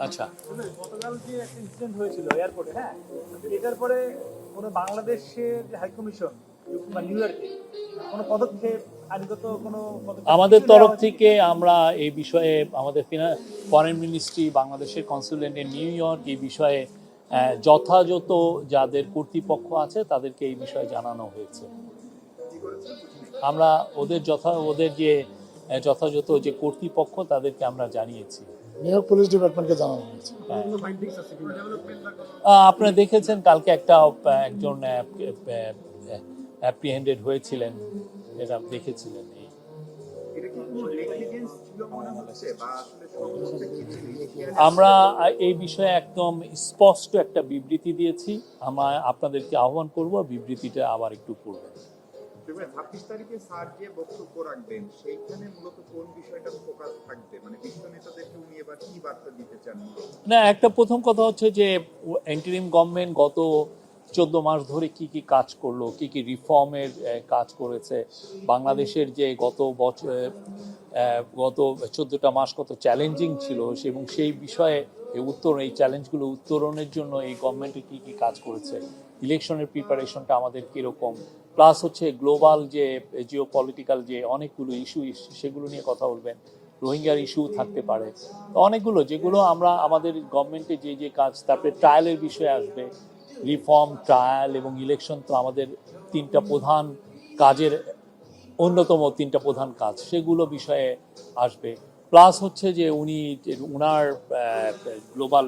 আচ্ছা। গতকাল যে একটা ইনসিডেন্ট হয়েছিল এয়ারপোর্টে হ্যাঁ? এটার পরে কোনো বাংলাদেশের যে হাই বা নিউ ইয়র্কে কোনো পদক্ষেপ আমাদের তরফ থেকে আমরা এই বিষয়ে আমাদের ফরেন মিনিস্ট্রি বাংলাদেশের কনসুলেট ইন নিউ ইয়র্ক এই বিষয়ে যথাযথ যাদের কর্তৃপক্ষ আছে তাদেরকে এই বিষয়ে জানানো হয়েছে। আমরা ওদের যথা ওদের যে যথাযথ যে কর্তৃপক্ষ তাদেরকে আমরা জানিয়েছি। নিউ পুলিশ ডিপার্টমেন্টকে জানানো হয়েছে। দেখেছেন, কালকে একটা একজন অ্যাপ্রিহেন্ডেড হয়েছিলেন এটা দেখেছিলেন আমরা এই বিষয়ে একদম স্পষ্ট একটা বিবৃতি দিয়েছি। আমরা আপনাদেরকে আহ্বান করব, বিবৃতিটা আবার একটু পড়বেন। ছাব্বিশ তারিখে স্যার যে বক্তব্য রাখবেন, সেইখানে মূলত কোন বিষয়টা ফোকাস থাকবে? মানে বিশ্ব নেতাদেরকে উনি এবার কি বার্তা দিতে চান? না, একটা প্রথম কথা হচ্ছে যে এন্টারিম গভর্নমেন্ট গত চোদ্দ মাস ধরে কি কি কাজ করল, কি কি রিফর্মের কাজ করেছে। বাংলাদেশের যে গত বছর গত চোদ্দটা মাস কত চ্যালেঞ্জিং ছিল এবং সেই বিষয়ে উত্তর, এই চ্যালেঞ্জগুলো উত্তরণের জন্য এই গভর্নমেন্টে কি কি কাজ করেছে। ইলেকশনের প্রিপারেশনটা আমাদের কীরকম? প্লাস হচ্ছে গ্লোবাল যে জিও পলিটিক্যাল যে অনেকগুলো ইস্যু সেগুলো নিয়ে কথা বলবেন। রোহিঙ্গার ইস্যু থাকতে পারে। তো অনেকগুলো, যেগুলো আমরা আমাদের গভর্নমেন্টে যে যে কাজ, তারপরে ট্রায়ালের বিষয়ে আসবে। রিফর্ম ট্রায়াল এবং ইলেকশন তো আমাদের তিনটা প্রধান কাজের অন্যতম তিনটা প্রধান কাজ। সেগুলো বিষয়ে আসবে। প্লাস হচ্ছে যে উনি যে উনার গ্লোবাল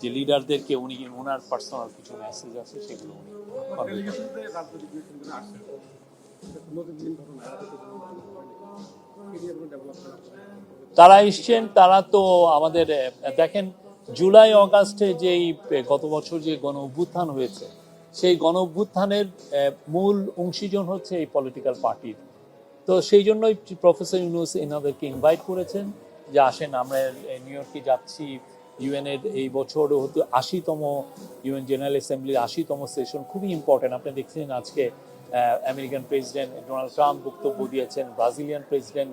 যে লিডারদেরকে উনি ওনার পার্সোনাল কিছু মেসেজ আছে সেগুলো উনি তারা এসছেন, তারা তো আমাদের দেখেন জুলাই, অগাস্টে যেই গত বছর যে গণ অভ্যুত্থান হয়েছে, সেই গণ অভ্যুত্থানের মূল অংশীজন হচ্ছে এই পলিটিক্যাল পার্টির তো সেই জন্যই প্রফেসর ইউনুস এনাদেরকে ইনভাইট করেছেন যে আসেন, আমরা নিউ ইয়র্কে যাচ্ছি ইউএনের এই বছর হতো আশিতম ইউএন জেনারেল অ্যাসেম্বলির আশিতম সেশন খুবই ইম্পর্টেন্ট আপনি দেখছেন আজকে আমেরিকান প্রেসিডেন্ট ডোনাল্ড ট্রাম্প বক্তব্য দিয়েছেন ব্রাজিলিয়ান প্রেসিডেন্ট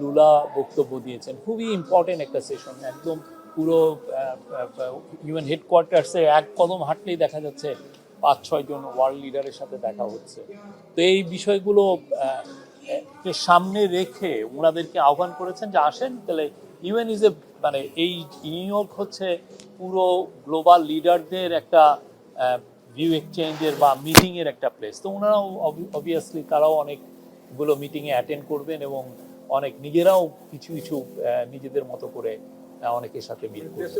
লুলা বক্তব্য দিয়েছেন। খুবই ইম্পর্টেন্ট একটা সেশন একদম পুরো ইউএন হেডকোয়ার্টার্সে এক কদম হাঁটলেই দেখা যাচ্ছে পাঁচ ছয় জন ওয়ার্ল্ড লিডারের সাথে দেখা হচ্ছে। তো এই বিষয়গুলো কে সামনে রেখে ওনাদেরকে আহ্বান করেছেন যে আসেন, তাহলে ইউএন ইজ এ মানে এই নিউ ইয়র্ক হচ্ছে পুরো গ্লোবাল লিডারদের একটা ভিউ এক্সচেঞ্জের বা মিটিংয়ের একটা প্লেস তো ওনারাও অবভিয়াসলি তারাও অনেকগুলো মিটিংয়ে অ্যাটেন্ড করবেন এবং অনেক নিজেরাও কিছু কিছু নিজেদের মতো করে অনেকের সাথে মিট করবেন।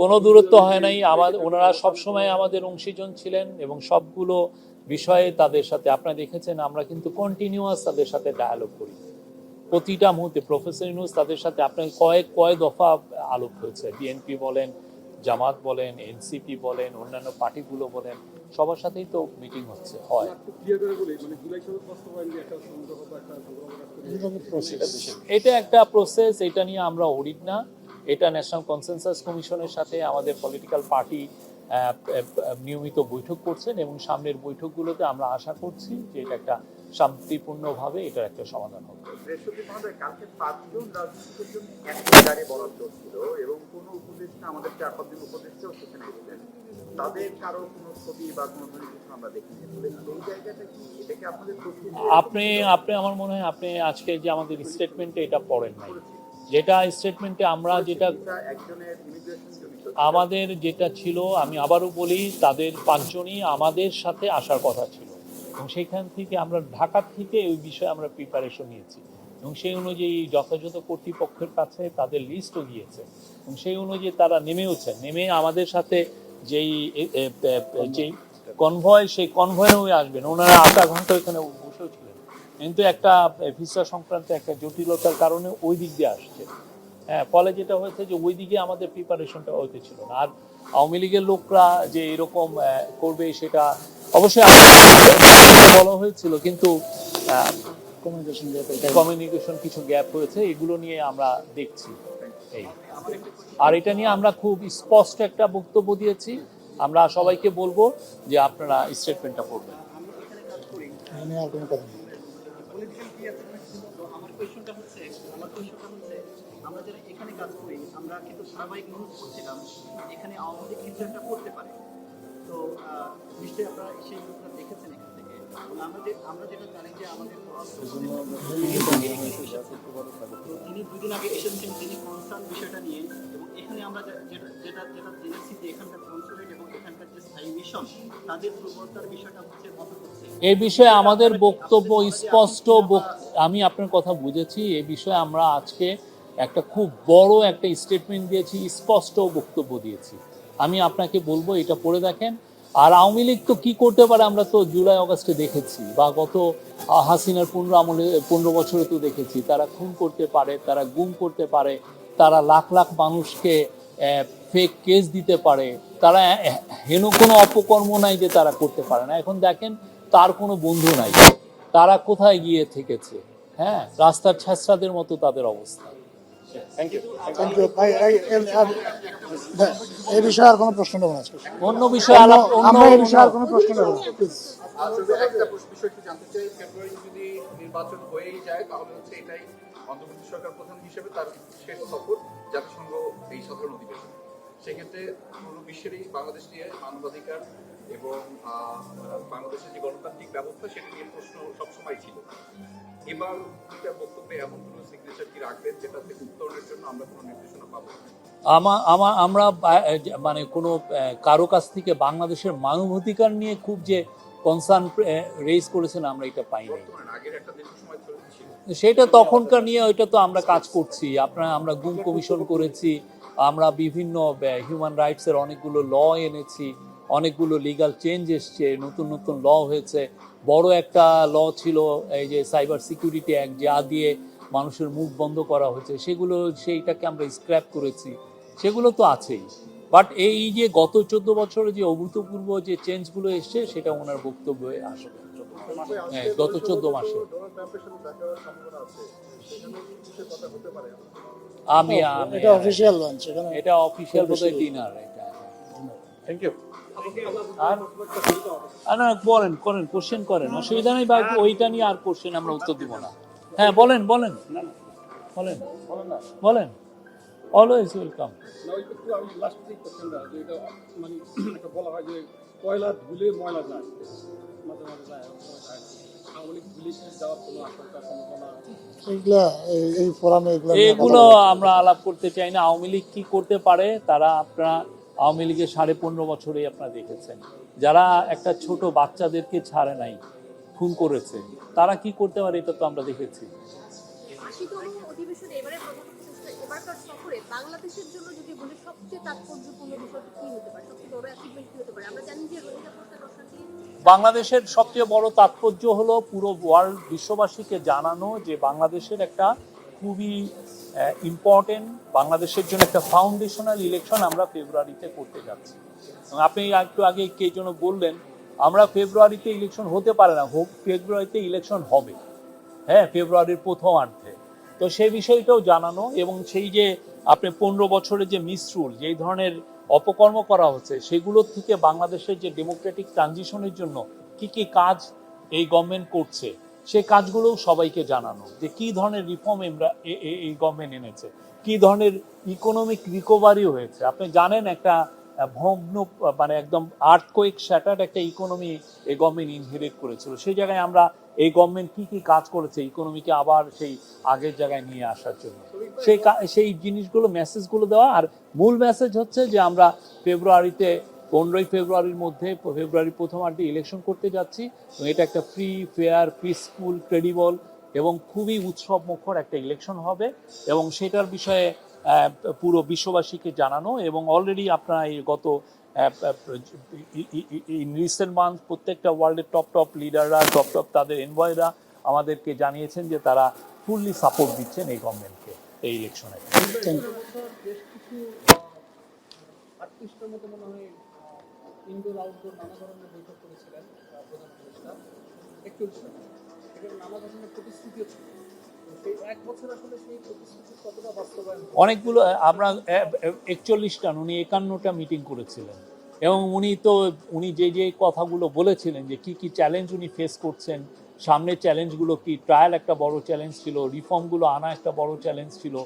কোনো দূরত্ব হয় নাই। আমাদের ওনারা সবসময় আমাদের অংশীজন ছিলেন এবং সবগুলো বিষয়ে তাদের সাথে আপনারা দেখেছেন আমরা কিন্তু কন্টিনিউয়াস তাদের সাথে ডায়ালগ করি। প্রতিটা মুহূর্তে প্রফেসর ইউনুস তাদের সাথে আপনার কয়েক কয়েক দফা আলোক হয়েছে। বিএনপি বলেন জামাত বলেন এনসিপি বলেন অন্যান্য পার্টিগুলো বলেন সবার সাথেই তো মিটিং হচ্ছে হয়। একটু ক্লিয়ার করে বলি মানে এটা একটা প্রসেস এটা নিয়ে আমরা অডিট না। এটা ন্যাশনাল কনসেনসাস কমিশনের সাথে আমাদের পলিটিক্যাল পার্টি নিয়মিত বৈঠক করছেন এবং সামনের বৈঠকগুলোতে আমরা আশা করছি যে এটা একটা শান্তিপূর্ণভাবে এটার একটা সমাধান হবে। কালকে পাঁচজন রাজনীতিকের জন্য একেবারে বরাদ্দ ছিল এবং কোন উপদেষ্টা আমাদের চার পাঁচজন উপদেষ্টাও সেখানে ছিলেন তাদের কারও কোনো ছবি বা কোনো কিছু আমরা দেখিনি। এই জায়গাটা কি? এটাকে আপনাদের আপনি আপনি আমার মনে হয় আপনি আজকে যে আমাদের স্টেটমেন্টে এটা পড়েন নাই। যেটা স্টেটমেন্টে আমরা যেটা আমাদের যেটা ছিল, আমি আবারও বলি, তাদের পাঁচজনই আমাদের সাথে আসার কথা ছিল। এবং সেখান থেকে আমরা ঢাকা থেকে ওই বিষয়ে আমরা প্রিপারেশন নিয়েছি। এবং সেই অনুযায়ী যথাযথ কর্তৃপক্ষের কাছে তাদের লিস্টও গিয়েছে। এবং সেই অনুযায়ী তারা নেমেওছেন নেমে আমাদের সাথে যেই যেই কনভয় সেই কনভয়ে হয়ে আসবেন। ওনারা আধা ঘণ্টা ছিলেন কিন্তু একটা ভিসা সংক্রান্ত একটা জটিলতার কারণে ওই দিক দিয়ে আসছে। হ্যাঁ ফলে যেটা হয়েছে যে ওই দিকে আমাদের প্রিপারেশনটা হইতে ছিল না। আর আওয়ামী লীগের লোকরা যে এরকম করবে সেটা অবশ্যই বলা হয়েছিল কিন্তু কমিউনিকেশন কমিউনিকেশন কিছু গ্যাপ হয়েছে এগুলো নিয়ে আমরা দেখছি। এই। আর এটা নিয়ে আমরা খুব স্পষ্ট একটা বক্তব্য দিয়েছি। আমরা সবাইকে বলব যে আপনারা স্টেটমেন্টটা পড়বেন। আমার হচ্ছে আমার হচ্ছে, আমরা যারা এখানে কাজ করি, আমরা কিন্তু ধারাবাহিক নিউজ করছিলাম এখানে আওয়ামী লীগ কিছু একটা করতে পারে। তো নিশ্চয়ই আপনারা সেই দেখেছেন এখান আমরা যেটা জানি যে আমাদের তিনি দুদিন আগে এসেছেন তিনি কনসার্ন বিষয়টা নিয়ে এবং এখানে আমরা যেটা যেটা যেটা জেনেছি যে এখানকার কনসুলেট এবং এখানকার যে স্থায়ী মিশন তাদের দুর্বলতার বিষয়টা হচ্ছে এই বিষয়ে আমাদের বক্তব্য স্পষ্ট আমি আপনার কথা বুঝেছি এই বিষয়ে আমরা আজকে একটা খুব বড় একটা স্টেটমেন্ট দিয়েছি স্পষ্ট বক্তব্য দিয়েছি। আমি আপনাকে বলব এটা পড়ে দেখেন আর আওয়ামী লীগ তো কি করতে পারে আমরা তো জুলাই, অগস্টে দেখেছি বা গত হাসিনার পনেরো আমলে, পনেরো বছরে তো দেখেছি। তারা খুন করতে পারে, তারা গুম করতে পারে, তারা লাখ লাখ মানুষকে ফেক কেস দিতে পারে। তারা হেন কোনো অপকর্ম নাই যে তারা করতে পারে না। এখন দেখেন তার কোনো বন্ধু নাই। তারা কোথায় গিয়ে থেকেছে? হ্যাঁ রাস্তার ছেঁচড়াদের মতো তাদের অবস্থা। থ্যাংক ইউ ভাই এই- বিষয়ে আর কোনো প্রশ্ন নেব না অন্য বিষয়ে আমরা এই বিষয়ে আর কোনো প্রশ্ন নেব না প্লিজ আসলে একটা বিষয় একটু জানতে চাই ফেব্রুয়ারি যদি নির্বাচন হয়েই যায় তাহলে হচ্ছে এটাই অন্তর্বর্তী সরকার প্রধান হিসেবে তার শেষ সফর জাতিসংঘ এই সাধারণ অধিবেশন। সেক্ষেত্রে পুরো বিশ্বেরই বাংলাদেশ নিয়ে মানবাধিকার এবং আহ, বাংলাদেশের যে গণতান্ত্রিক ব্যবস্থা সেটা নিয়ে প্রশ্ন সবসময় ছিল। এবার এটার বক্তব্যে এমন কোনো সিগনেচার কি রাখবেন যেটা থেকে উত্তরণের জন্য আমরা কোনো নির্দেশনা পাবো? আমা আমা- আমরা মানে কোনো কারও কাছ থেকে বাংলাদেশের মানবাধিকার নিয়ে খুব যে কনসার্ন রেজ করেছেন আমরা এটা পাইনি। সেটা তখনকার নিয়ে ওইটা তো আমরা কাজ করছি। আপনার আমরা গুম কমিশন করেছি। আমরা বিভিন্ন হিউম্যান রাইটসের অনেকগুলো ল এনেছি। অনেকগুলো লিগাল চেঞ্জ এসছে। নতুন নতুন ল হয়েছে। বড় একটা ল ছিল এই যে সাইবার সিকিউরিটি অ্যাক্ট যা দিয়ে মানুষের মুখ বন্ধ করা হয়েছে সেগুলো সেইটাকে আমরা স্ক্র্যাপ করেছি। সেগুলো তো আছেই। বাট এই যে গত চোদ্দ বছরে যে অভূতপূর্ব যে চেঞ্জগুলো এসছে সেটা ওনার বক্তব্যে আসবে হ্যাঁ গত চোদ্দ মাসে। আমি আমি এটা অফিসিয়াল লাঞ্চ এটা অফিসিয়াল বোধহয় ডিনার এটা। থ্যাংক ইউ আর আর না বলেন করেন কোশ্চেন করেন। অসুবিধা নেই বা ওইটা নিয়ে আর কোশ্চেন আমরা উত্তর দিব না। হ্যাঁ বলেন বলেন। বলেন বলেন। অলওয়েজ ওয়েলকাম মানে বলা হয় যে কয়লা ধুলে ময়লা যায়। মাঝে মাঝে যায় নিয়ে এগুলো আমরা আলাপ করতে চাই না। আওয়ামী লীগ কি করতে পারে তারা আপনারা আওয়ামী লীগের সাড়ে পনেরো বছরেই আপনারা দেখেছেন। যারা একটা ছোট বাচ্চাদেরকে ছাড়ে নাই খুন করেছে তারা কি করতে পারে এটা তো আমরা দেখেছি। আশিতম অধিবেশনে এবারে প্রধান উপদেষ্টা এবারকার সফরে বাংলাদেশের জন্য যদি বলি সবচেয়ে তাৎপর্যপূর্ণ বিষয়টি কি হতে পারে সবচেয়ে বড় অ্যাচিভমেন্ট কি হতে পারে? আমরা জানি যে রোহিঙ্গা প্রত্যাবাসন বাংলাদেশের সবচেয়ে বড় তাৎপর্য হলো পুরো ওয়ার্ল্ড বিশ্ববাসীকে জানানো যে বাংলাদেশের একটা খুবই ইম্পর্টেন্ট বাংলাদেশের জন্য একটা ফাউন্ডেশনাল ইলেকশন আমরা ফেব্রুয়ারিতে করতে যাচ্ছি। এবং আপনি একটু আগে কে যেন বললেন, আমরা ফেব্রুয়ারিতে ইলেকশন হতে পারে না, হোক ফেব্রুয়ারিতে ইলেকশন হবে। হ্যাঁ ফেব্রুয়ারির প্রথমার্ধে তো সেই বিষয়টাও জানানো এবং সেই যে আপনি পনেরো বছরের যে মিসরুল যেই ধরনের অপকর্ম করা হচ্ছে, সেগুলোর থেকে বাংলাদেশের যে ডেমোক্রেটিক ট্রানজিশনের জন্য কি কি কাজ এই গভর্নমেন্ট করছে সেই কাজগুলোও সবাইকে জানানো যে কি ধরনের রিফর্ম আমরা এই গভর্নমেন্ট এনেছে, কি ধরনের ইকোনমিক রিকভারি হয়েছে। আপনি জানেন একটা ভগ্ন মানে একদম আর্থকোয়েক শ্যাটার্ড একটা ইকোনমি এই গভর্নমেন্ট ইনহেরিট করেছিল। সেই জায়গায় আমরা এই গভর্নমেন্ট কি কি কাজ করেছে ইকোনমিকে আবার সেই আগের জায়গায় নিয়ে আসার জন্য। সেই সেই জিনিসগুলো মেসেজগুলো দেওয়া। আর মূল মেসেজ হচ্ছে যে আমরা ফেব্রুয়ারিতে পনেরোই ফেব্রুয়ারির মধ্যে ফেব্রুয়ারি প্রথমার্ধে ইলেকশন করতে যাচ্ছি। এবং এটা একটা ফ্রি ফেয়ার পিসফুল ক্রেডিবল এবং খুবই উৎসব মুখর একটা ইলেকশন হবে। এবং সেটার বিষয়ে পুরো বিশ্ববাসীকে জানানো এবং অলরেডি আপনারা এই গত ইন রিসেন্ট মান্থ প্রত্যেকটা ওয়ার্ল্ডের টপ টপ লিডাররা টপ টপ তাদের এনভয়রা আমাদেরকে জানিয়েছেন যে তারা ফুললি সাপোর্ট দিচ্ছেন এই গভর্নমেন্টকে এই ইলেকশনে ইনডোর আউটডোর নানা ধরনের বৈঠক করেছিলেন প্রধান উপদেষ্টা। নানা ধরনের প্রতিশ্রুতিও ছিল? অনেকগুলো, আমরা একচল্লিশটা উনি একান্নটা মিটিং করেছিলেন। এবং উনি তো, উনি যে যে কথাগুলো বলেছিলেন যে, কি কি চ্যালেঞ্জ উনি ফেস করছেন, সামনের চ্যালেঞ্জগুলো কি ট্রায়াল একটা বড় চ্যালেঞ্জ ছিল রিফর্মগুলো আনা একটা বড় চ্যালেঞ্জ ছিল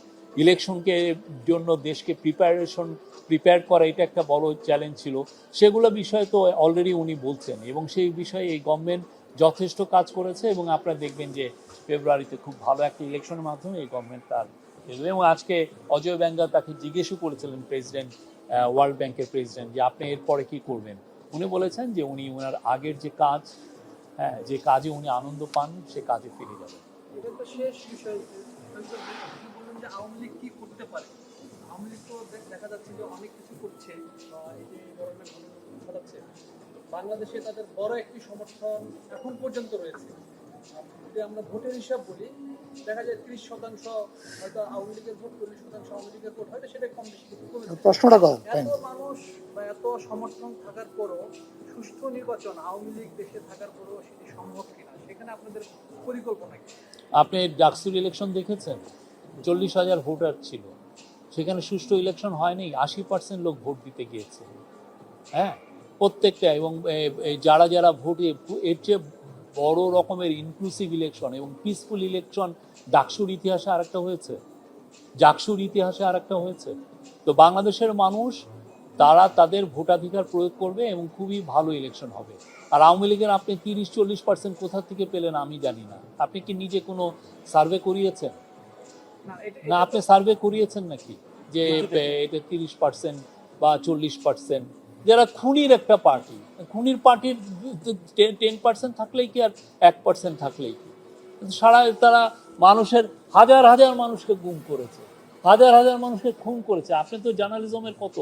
ইলেকশনকে জন্য দেশকে প্রিপারেশন প্রিপেয়ার করা এটা একটা বড় চ্যালেঞ্জ ছিল। সেগুলো বিষয়ে তো অলরেডি উনি বলছেন এবং সেই বিষয়ে এই গভর্নমেন্ট যথেষ্ট কাজ করেছে এবং আপনারা দেখবেন যে ফেব্রুয়ারিতে খুব ভালো একটা ইলেকশনের মাধ্যমে এই গভর্নমেন্ট তার এবং আজকে অজয় ব্যাঙ্গা তাকে জিজ্ঞেসও করেছিলেন প্রেসিডেন্ট ওয়ার্ল্ড ব্যাংকের প্রেসিডেন্ট যে আপনি এরপরে কি করবেন? উনি বলেছেন যে উনি ওনার আগের যে কাজ হ্যাঁ যে কাজে উনি আনন্দ পান, সে কাজে ফিরে যাবেন। যে আওয়ামী লীগ কি করতে পারে? আওয়ামী লীগ তো দেখা যাচ্ছে যে অনেক কিছু করছে বা এই যে ধরনের ঘটাচ্ছে। বাংলাদেশে তাদের বড় একটি সমর্থন এখন পর্যন্ত রয়েছে। যদি আমরা ভোটের হিসাব বলি দেখা যায় ত্রিশ শতাংশ হয়তো আওয়ামী লীগের ভোট চল্লিশ শতাংশ আওয়ামী লীগের ভোট হয়তো সেটা কম বেশি কিছু প্রশ্নটা কর এত মানুষ বা এত সমর্থন থাকার পরও সুষ্ঠু নির্বাচন আওয়ামী লীগ দেশে থাকার পরও সেটি সম্ভব কিনা সেখানে আপনাদের পরিকল্পনা কি? আপনি ডাকসুর ইলেকশন দেখেছেন? চল্লিশ হাজার ভোটার ছিল। সেখানে সুষ্ঠু ইলেকশন হয়নি, আশি পার্সেন্ট লোক ভোট দিতে গিয়েছে। হ্যাঁ প্রত্যেকটা এবং যারা যারা ভোট এর চেয়ে বড় রকমের ইনক্লুসিভ ইলেকশন এবং পিসফুল ইলেকশন ডাকসুর ইতিহাসে আরেকটা হয়েছে। জাকসুর ইতিহাসে আরেকটা হয়েছে। তো বাংলাদেশের মানুষ, তারা তাদের ভোটাধিকার প্রয়োগ করবে এবং খুবই ভালো ইলেকশন হবে। আর আওয়ামী লীগের আপনি তিরিশ চল্লিশ পার্সেন্ট কোথা থেকে পেলেন আমি জানি না। আপনি কি নিজে কোনো সার্ভে করিয়েছেন? না আপনি সার্ভে করিয়েছেন নাকি যে এটা তিরিশ পার্সেন্ট বা চল্লিশ পার্সেন্ট যারা খুনির একটা পার্টি খুনির পার্টির টেন পার্সেন্ট থাকলেই কি আর এক পার্সেন্ট থাকলেই কি? সারা তারা মানুষের হাজার হাজার মানুষকে গুম করেছে হাজার হাজার মানুষকে খুন করেছে। আপনি তো জার্নালিজমের কত?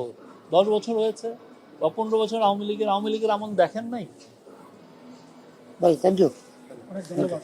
দশ বছর হয়েছে বা পনেরো বছর আওয়ামী লীগের আওয়ামী লীগের আমল দেখেন নাই? ভাই থ্যাংক ইউ অনেক ধন্যবাদ।